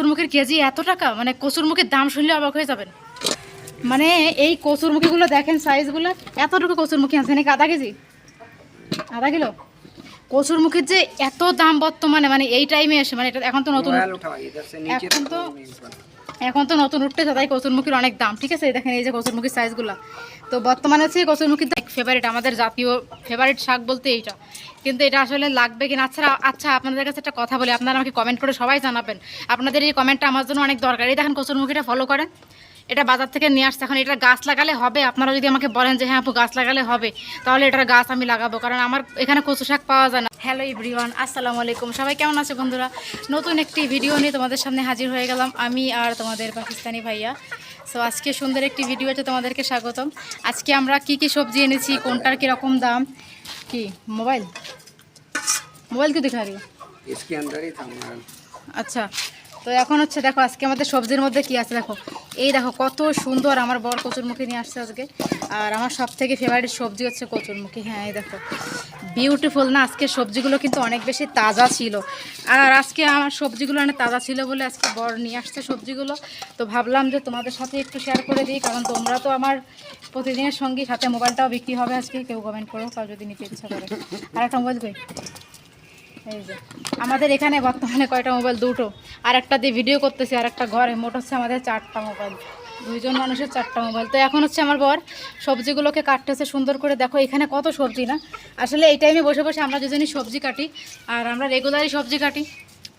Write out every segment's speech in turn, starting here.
কচুর মুখের কেজি এত টাকা? মানে কচুর মুখের দাম শুনলে অবাক হয়ে যাবেন। মানে এই কচুর মুখিগুলো দেখেন সাইজগুলো এতটুকু কচুর মুখী আছে নাকি আধা কেজি? আধা কিলো? কচুর মুখের যে এত দাম বর্তমানে মানে এই টাইমে এসে মানে এটা এখন তো নতুন। এখন তো এখন তো নতুন উঠতেছে, তাই কচুরমুখীর অনেক দাম, ঠিক আছে? দেখেন, এই যে কচুরমুখীর সাইজগুলো তো বর্তমানে হচ্ছে কচুরমুখীর ফেভারিট আমাদের জাতীয় ফেভারিট শাক বলতে এইটা। কিন্তু এটা আসলে লাগবে কিনা? আচ্ছা আচ্ছা আপনাদের কাছে একটা কথা বলি, আপনারা আমাকে কমেন্ট করে সবাই জানাবেন। আপনাদের এই কমেন্টটা আমার জন্য অনেক দরকার। এই দেখেন, কচুরমুখীটা ফলো করেন। এটা বাজার থেকে নিয়ে আসছে। এখন এটা গাছ লাগালে হবে? আপনারা যদি আমাকে বলেন যে হ্যাঁ আপু, গাছ লাগালে হবে। তাহলে এটার গাছ আমি লাগাবো। কারণ আমার এখানে কচু শাক পাওয়া যায় না। হ্যালো ইভরিওয়ান আসসালামু আলাইকুম। সবাই কেমন আছে বন্ধুরা? নতুন একটি ভিডিও নিয়ে তোমাদের সামনে হাজির হয়ে গেলাম আমি আর তোমাদের পাকিস্তানি ভাইয়া। সো আজকে সুন্দর একটি ভিডিও আছে তোমাদেরকে স্বাগতম। আজকে আমরা কি কি সবজি এনেছি কোনটার কীরকম দাম? কি মোবাইল? মোবাইল কি দেখা আচ্ছা তো এখন হচ্ছে দেখো আজকে আমাদের সবজির মধ্যে কি আছে দেখো? এই দেখো কত সুন্দর আমার বর কচুর মুখে নিয়ে আসছে আজকে। আর আমার সব থেকে ফেভারিট সবজি হচ্ছে কচুরমুখী। হ্যাঁ এই দেখো। বিউটিফুল না, আজকে সবজিগুলো কিন্তু অনেক বেশি তাজা ছিল। আর আজকে আমার সবজিগুলো অনেক তাজা ছিল বলে আজকে বড় নিয়ে আসছে সবজিগুলো। তো ভাবলাম যে তোমাদের সাথে একটু শেয়ার করে দিই, কারণ তোমরা তো আমার প্রতিদিনের সঙ্গী, সাথে মোবাইলটাও বিক্রি হবে আজকে, কেউ কমেন্ট করো কাউ যদি নিতে ইচ্ছা করে। আর একটা মোবাইল কই? এই যে, আমাদের এখানে বর্তমানে কয়টা মোবাইল দুটো। আর একটা দিয়ে ভিডিও করতেছি, আর একটা ঘরে, মোট হচ্ছে আমাদের চারটা মোবাইল দুইজন মানুষের চারটা মোবাইল তো এখন হচ্ছে আমার বর সবজিগুলোকে কাটতেছে, সুন্দর করে দেখো এখানে কত সবজি না? আসলে এই টাইমে বসে বসে আমরা দুজনই সবজি কাটি আর আমরা রেগুলারই সবজি কাটি।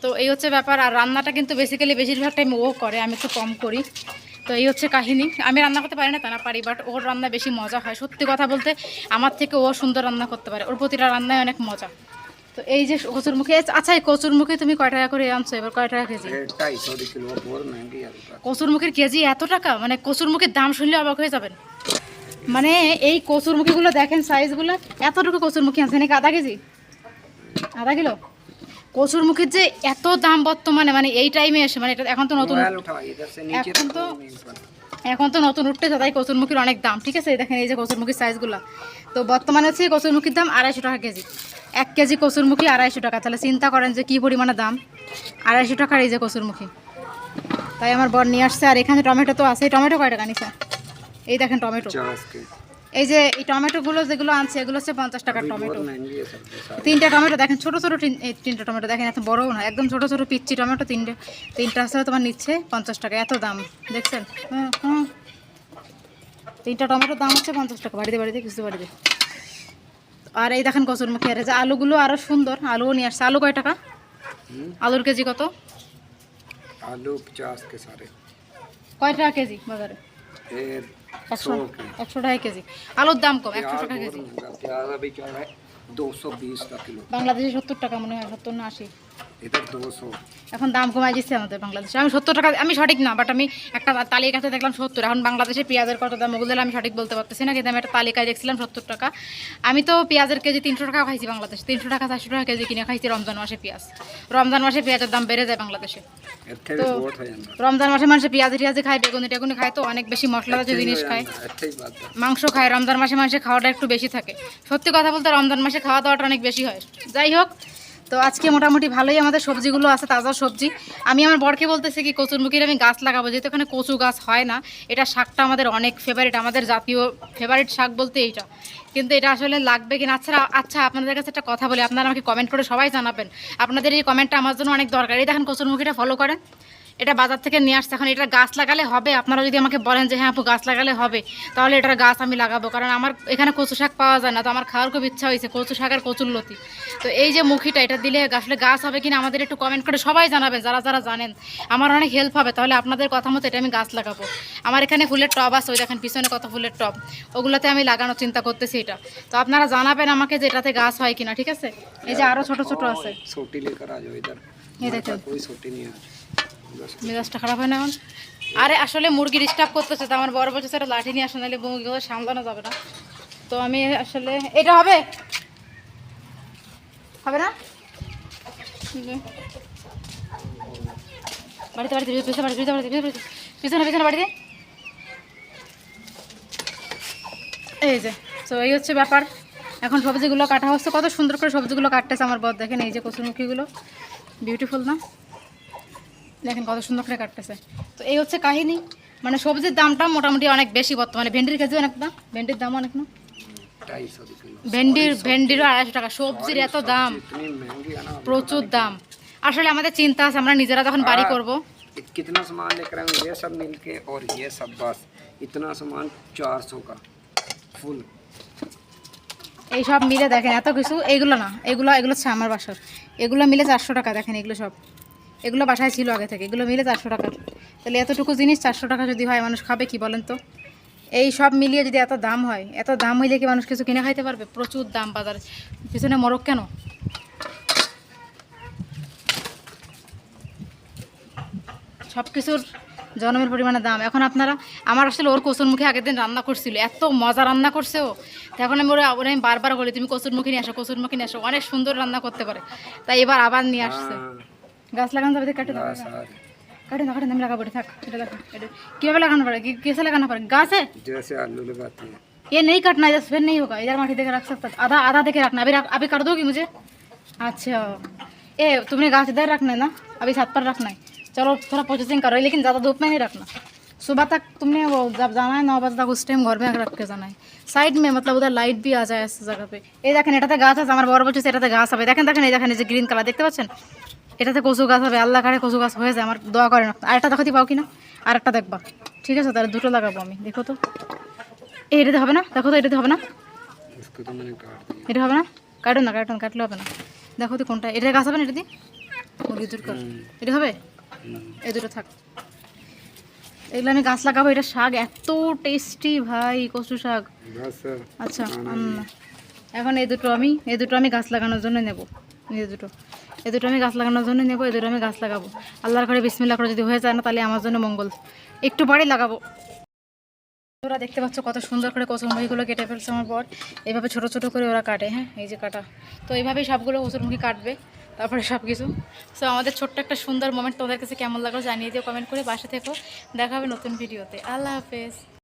তো এই হচ্ছে ব্যাপার আর রান্নাটা কিন্তু বেসিক্যালি বেশিরভাগ টাইম ও করে, আমি একটু কম করি। তো এই হচ্ছে কাহিনী। আমি রান্না করতে পারি না তা না পারি বাট ওর রান্না বেশি মজা হয়। সত্যি কথা বলতে আমার থেকে ও সুন্দর রান্না করতে পারে। ওর প্রতিটা রান্নায় অনেক মজা। তো এই যে কচুরমুখী আচ্ছা এই কচুরমুখী তুমি কয় টাকা করে আনছো? এবার কয় টাকা কেজি? কচুরমুখীর কেজি এত টাকা? মানে কচুরমুখীর দাম শুনলে অবাক হয়ে যাবেন। মানে এই কচুরমুখীগুলো দেখেন সাইজগুলো এতটুকু কচুরমুখী আছে নাকি আধা কেজি? আধা কিলো? কচুরমুখীর যে এত দাম বর্তমানে মানে এই টাইমে এসে মানে এটা এখন তো নতুন। এখন তো এখন তো নতুন উঠতেছে তাই কচুরমুখির অনেক দাম, ঠিক আছে? দেখেন এই যে কচুরমুখির সাইজগুলো তো বর্তমানে হচ্ছে কচুরমুখির দাম আড়াইশো টাকা কেজি। এক কেজি কচুরমুখি আড়াইশো টাকা। তাহলে চিন্তা করেন যে কী পরিমাণে দাম? আড়াইশো টাকার এই যে কচুরমুখি তাই আমার বর নিয়ে আসছে, আর এখানে টমেটো তো আছে। টমেটো কয় টাকা নিছে? এই দেখেন টমেটো। এই যে এই টমেটোগুলো যেগুলো আনছে এগুলো হচ্ছে পঞ্চাশ টাকার টমেটো। তিনটা টমেটো দেখেন ছোটো ছোটো তিনটা টমেটো দেখেন এত বড়ও না একদম ছোটো ছোটো পিচ্ছি টমেটো তিনটে তিনটা আসলে তোমার নিচ্ছে পঞ্চাশ টাকা এত দাম দেখছেন? হুম তিনটা টমেটোর দাম হচ্ছে পঞ্চাশ টাকা বাড়িতে বাড়িতে কিছু বাড়িতে। আর এই দেখেন কচুর মুখে আর যে আলুগুলো আরও সুন্দর আলুও নিয়ে আসছে। আলু কয় টাকা? আলুর কেজি কত? আলু পঞ্চাশ কে সাড়ে। কয় টাকা কেজি বাজারে? একশো একশো টাকা কেজি। আলুর দাম কম একশো টাকা কেজি। বাংলাদেশে সত্তর টাকা মনে হয় সত্তর না আশি। এখন দাম কমাই দিচ্ছে আমাদের বাংলাদেশে। আমি সত্তর টাকা আমি সঠিক না বাট আমি একটা তালিকা কাছে দেখলাম সত্তর। এখন বাংলাদেশে পেঁয়াজের কত দাম ওগুলো আমি সঠিক বলতে পারতেছি না কিন্তু আমি একটা তালিকায় দেখছিলাম সত্তর টাকা। আমি তো পেঁয়াজের কেজি তিনশো টাকা খাইছি বাংলাদেশে। তিনশো টাকা চারশো টাকা কেজি কিনে খাইছি রমজান মাসে পেঁয়াজ। রমজান মাসে পেঁয়াজের দাম বেড়ে যায় বাংলাদেশে। তো রমজান মাসে মানুষে পেঁয়াজ টিয়াজে খায় বেগুনি টেগুনি খায় তো অনেক বেশি মশলাদার জিনিস খায়। মাংস খায় রমজান মাসে মানুষের খাওয়াটা একটু বেশি থাকে। সত্যি কথা বলতে রমজান মাসে খাওয়া দাওয়াটা অনেক বেশি হয়। যাই হোক তো আজকে মোটামুটি ভালোই আমাদের সবজিগুলো আছে, তাজা সবজি। আমি আমার বরকে বলতেছি কি কচুরমুখির আমি গাছ লাগাবো, যেহেতু এখানে কচু গাছ হয় না, এটা শাকটা আমাদের অনেক ফেভারিট আমাদের জাতীয় ফেভারিট শাক বলতে এইটা। কিন্তু এটা আসলে লাগবে কিনা? আচ্ছা আচ্ছা আপনাদের কাছে একটা কথা বলি, আপনারা আমাকে কমেন্ট করে সবাই জানাবেন। আপনাদের এই কমেন্টটা আমার জন্য অনেক দরকার। এই দেখেন কচুরমুখিটা ফলো করেন। এটা বাজার থেকে নিয়ে আসছে। এখন এটা গাছ লাগালে হবে। আপনারা যদি আমাকে বলেন যে হ্যাঁ আপু গাছ লাগালে হবে। তাহলে এটার গাছ আমি লাগাবো। কারণ আমার এখানে কচু শাক পাওয়া যায় না। তো আমার খাওয়ার খুব ইচ্ছা হয়েছে। কচু শাক আর কচুর লতি। তো এই যে মুখিটা এটা দিলে আসলে গাছ হবে কিনা আমাদের একটু কমেন্ট করে সবাই জানাবে যারা যারা জানেন। আমার অনেক হেল্প হবে। তাহলে আপনাদের কথা মতো এটা আমি গাছ লাগাবো। আমার এখানে ফুলের টব আছে। ওই দেখেন পিছনে কত ফুলের টব। ওগুলোতে আমি লাগানোর চিন্তা করতেছি এটা। তো আপনারা জানাবেন আমাকে যে এটাতে গাছ হয় কিনা ঠিক আছে? এই যে আরও ছোট ছোট আছে। মেজাজটা খারাপ হয় না এখন। আরে আসলে মুরগি ডিস্টার্ব করতেছে তো, আমার বড় বলছে সেটা লাঠি নিয়ে আসা, নাহলে মুরগিগুলো সামলানো যাবে না। তো আমি আসলে, এটা হবে? হবে না? বাড়িতে বাড়িতে, পিছনে বাড়িতে পিছনে বাড়িতে পিছনে পিছনে বাড়িতে। এই যে, তো এই হচ্ছে ব্যাপার। এখন সবজিগুলো কাটা হচ্ছে, কত সুন্দর করে সবজিগুলো কাটতেছে আমার বর। দেখেন এই যে কচুরমুখীগুলো বিউটিফুল না? দেখেন কত সুন্দর করে কাটতেছে তো এই হচ্ছে কাহিনী মানে সবজির দামটা মোটামুটি অনেক বেশি বর্তমানে ভেন্ডির কেজি অনেক দাম ভেন্ডির দাম অনেক না ढाई सौ किलो ভেন্ডির ভেন্ডিরও আড়াইশো টাকা সবজির এত দাম इतनी महंगी है ना প্রচুর দাম আসলে আমাদের চিন্তা আছে আমরা নিজেরা যখন বাড়ি করব इत- कितना सामान लेकर आए हूँ, ये सब मिलके और ये सब बस इतना सामान चार सौ का फुल এই সব মিলে দেখেন এত কিছু এইগুলো না এগুলো এগুলো হচ্ছে আমার বাসার এগুলো মিলে চারশো টাকা দেখেন এগুলো সব এগুলো বাসায় ছিল আগে থেকে। এগুলো মিলে চারশো টাকা তাহলে এতটুকু জিনিস চারশো টাকা যদি হয় মানুষ খাবে কি বলেন তো? এই সব মিলিয়ে যদি এত দাম হয় এত দাম হইলে কি মানুষ কিছু কিনে খাইতে পারবে? প্রচুর দাম বাজারে। পিছনে মরক কেন? সব কিছুর জন্মের পরিমাণে দাম। এখন আপনারা আমার আসলে ওর কচুর মুখে আগের দিন রান্না করছিল। এত মজা রান্না করছে ও। এখন আমি ওরা আমি বারবার বলি তুমি কচুর মুখে নিয়ে আসো কচুর মুখে নিয়ে আসো। অনেক সুন্দর রান্না করতে পারে। তাই এবার আবার নিয়ে আসছে। हाँ, গাছ লাগানো যাবে কাটে দাও बस और কাটে দাও কাটে দাও, আমি লাগাবো এটা থাক এটা দেখো এটা কীভাবে লাগানো পারে কি- कैसे लगाना पड़ेगा गाछ है जैसे आलू लगाते हैं ये नहीं कटना इधर फिर नहीं होगा इधर माटी देके रख सकता आधा आधा देके रखना अभी रख, अभी कर दोगी मुझे अच्छा ए तुमने घास इधर रखना है ना अभी छत पर रखना है चलो थोड़ा प्रोसेसिंग करो लेकिन ज़्यादा धूप में नहीं रखना सुबह तक तुमने वो जब जाना है नौ बजे तक उस टाइम घर में रख के जाना है সাইড মে মতলব উধর লাইট भी आ जाए ऐसे जगह पे এই দেখেন এটাতে গাছ আছে আমার বড় বলছে এটাতে গাছ হবে দেখেন দেখেন এই দেখেন এই যে গ্রিন কালার দেখতে পাচ্ছেন এটাতে কচু গাছ হবে আল্লাহ কারে কচু গাছ হয়ে যায় আমার দোয়া করে না আরেকটা দেখাতে পাও কি না আরেকটা দেখবা ঠিক আছে তাহলে দুটো লাগাবো আমি দেখো তো এই এটাতে হবে না দেখো তো এটাতে হবে না उसको तो मैंने काट दिया এটা হবে না কাটো না কাটো না কাটলে হবে না দেখো তো কোনটা এটা গাছ হবে না এটা দিয়ে মুরগি দূর কর এটা হবে हम्म, এই দুটো থাক এগুলো আমি গাছ লাগাবো এটা শাক এত টেস্টি ভাই কচু শাক। আচ্ছা এখন এই দুটো আমি এই দুটো আমি গাছ লাগানোর জন্য নেব। এই দুটো এই দুটো আমি গাছ লাগানোর জন্য নেব এই দুটো আমি গাছ লাগাবো। আল্লাহর ঘরে বিসমিল্লা করে যদি হয়ে যায় না তাহলে আমার জন্য মঙ্গল। একটু পরেই লাগাবো। ওরা দেখতে পাচ্ছ কত সুন্দর করে কচুরমুখিগুলো কেটে ফেলছে আমার পর এইভাবে ছোট ছোট করে ওরা কাটে হ্যাঁ এই যে কাটা। তো এইভাবেই সবগুলো কচুরমুখি কাটবে। তারপরে সব কিছু সো আমাদের ছোট্ট একটা সুন্দর মোমেন্ট তোমাদের কাছে কেমন লাগল জানিয়ে দিও কমেন্ট করে বাসা থেকো। দেখা হবে নতুন ভিডিওতে আল্লাহ হাফেজ।